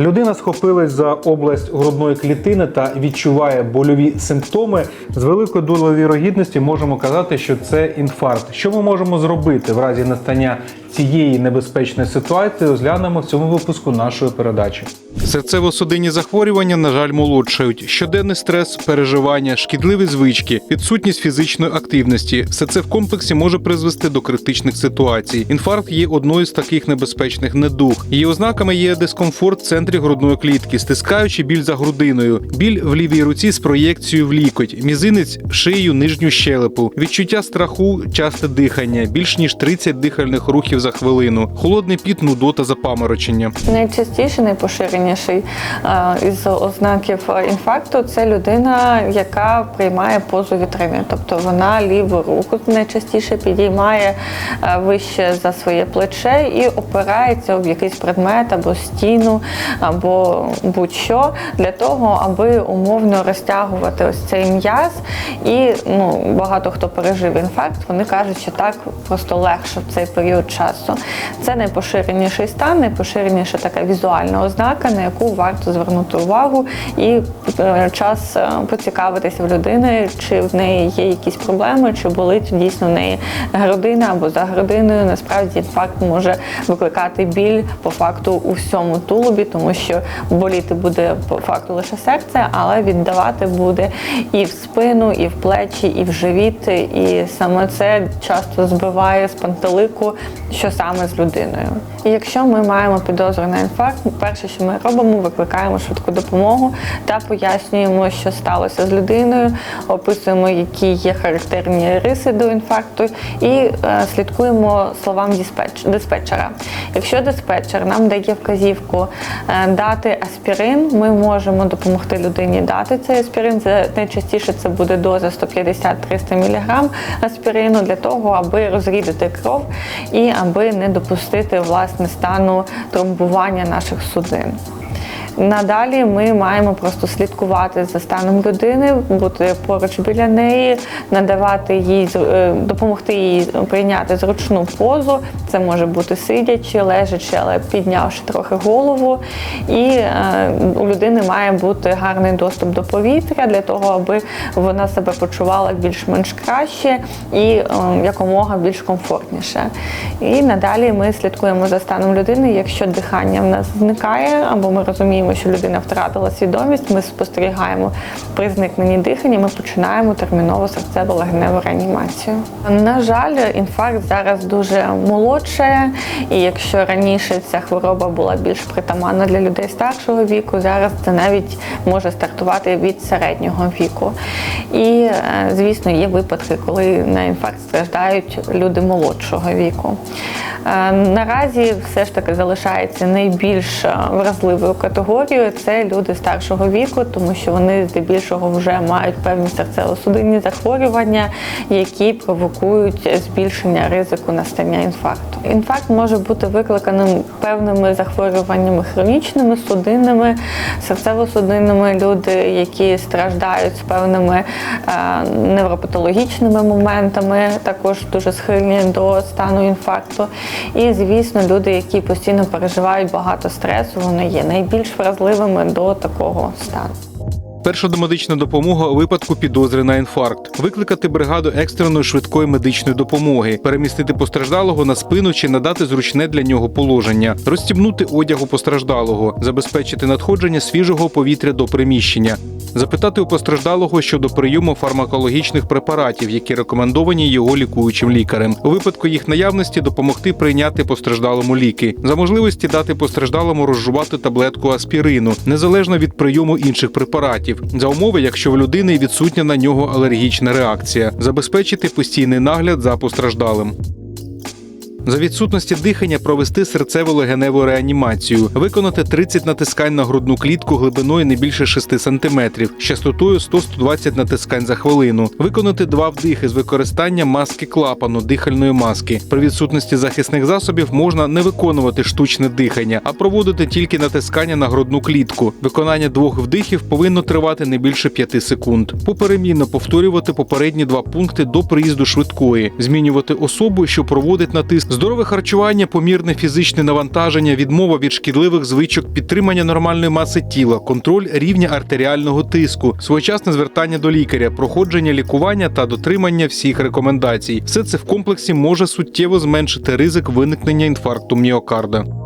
Людина схопилась за область грудної клітини та відчуває больові симптоми. З великою долею вірогідності можемо казати, що це інфаркт. Що ми можемо зробити в разі настання цієї небезпечної ситуації? Розглянемо в цьому випуску нашої передачі. Серцево-судинні захворювання, на жаль, молодшають. Щоденний стрес, переживання, шкідливі звички, відсутність фізичної активності все це в комплексі може призвести до критичних ситуацій. Інфаркт є одною з таких небезпечних недуг. Її ознаками є дискомфорт в центрі грудної клітки, стискаючи біль за грудиною, біль в лівій руці з проєкцією в лікоть, мізинець, шию, нижню щелепу, відчуття страху, часте дихання, більш ніж 30 дихальних рухів за хвилину, холодний піт, нудота, запаморочення. Найчастіше, найпоширеніший е, із ознаків е, інфаркту це людина, яка приймає позу вітрини. Тобто вона ліву руку найчастіше підіймає е, вище за своє плече і опирається об якийсь предмет або стіну, або будь-що для того, аби умовно розтягувати ось цей м'яз. І ну, багато хто пережив інфаркт, вони кажуть, що так просто легше в цей період часу. Це найпоширеніший стан, найпоширеніша така візуальна ознака, на яку варто звернути увагу і е, час е, поцікавитися в людини, чи в неї є якісь проблеми, чи болить дійсно в неї грудина або за грудиною. Насправді інфаркт може викликати біль по факту у всьому тулубі, тому що боліти буде по факту лише серце, але віддавати буде і в спину, і в плечі, і в живіт. І саме це часто збиває з пантелику, що саме з людиною. І якщо ми маємо підозру на інфаркт, перше, що ми робимо, викликаємо швидку допомогу та пояснюємо, що сталося з людиною, описуємо, які є характерні риси до інфаркту, і е, слідкуємо словам диспетч, диспетчера. Якщо диспетчер нам дає вказівку е, дати аспірин, ми можемо допомогти людині дати цей аспірин. Це найчастіше це буде доза 150-300 мг аспірину для того, аби розрідати кров і аби не допустити власне стану тромбування наших судин. Надалі ми маємо просто слідкувати за станом людини, бути поруч біля неї, надавати їй е, допомогти їй прийняти зручну позу. Це може бути сидячи, лежачи, але піднявши трохи голову. І е, у людини має бути гарний доступ до повітря для того, аби вона себе почувала більш-менш краще і е, якомога більш комфортніше. І надалі ми слідкуємо за станом людини. Якщо дихання в нас зникає, або ми розуміємо, що людина втратила свідомість, ми спостерігаємо при зникненні дихання, ми починаємо терміново серцево-легеневу реанімацію. На жаль, інфаркт зараз дуже молодше, і якщо раніше ця хвороба була більш притаманна для людей старшого віку, зараз це навіть може стартувати від середнього віку. І, е, звісно, є випадки, коли на інфаркт страждають люди молодшого віку. Е, Наразі все ж таки залишається найбільш вразливою категорією це люди старшого віку, тому що вони здебільшого вже мають певні серцево-судинні захворювання, які провокують збільшення ризику настання інфаркту. Інфаркт може бути викликаним певними захворюваннями хронічними, судинними, серцево-судинними люди, які страждають з певними е, невропатологічними моментами, також дуже схильні до стану інфаркту. І, звісно, люди, які постійно переживають багато стресу, вони є найбільш вразливими до такого стану. Перша домедична допомога у випадку підозри на інфаркт, викликати бригаду екстреної швидкої медичної допомоги, перемістити постраждалого на спину чи надати зручне для нього положення, розстібнути одяг у постраждалого, забезпечити надходження свіжого повітря до приміщення. Запитати у постраждалого щодо прийому фармакологічних препаратів, які рекомендовані його лікуючим лікарем. У випадку їх наявності допомогти прийняти постраждалому ліки, за можливості дати постраждалому розжувати таблетку аспірину, незалежно від прийому інших препаратів, за умови, якщо в людини відсутня на нього алергічна реакція, забезпечити постійний нагляд за постраждалим. За відсутності дихання провести серцево-легеневу реанімацію, виконати 30 натискань на грудну клітку глибиною не більше 6 см, з частотою 100-120 натискань за хвилину, виконати два вдихи з використанням маски клапану дихальної маски. При відсутності захисних засобів можна не виконувати штучне дихання, а проводити тільки натискання на грудну клітку. Виконання двох вдихів повинно тривати не більше 5 секунд. Поперемінно повторювати попередні два пункти до приїзду швидкої, змінювати особу, що проводить натиск Здорове харчування, помірне фізичне навантаження, відмова від шкідливих звичок, підтримання нормальної маси тіла, контроль рівня артеріального тиску, своєчасне звертання до лікаря, проходження лікування та дотримання всіх рекомендацій. Все це в комплексі може суттєво зменшити ризик виникнення інфаркту міокарда.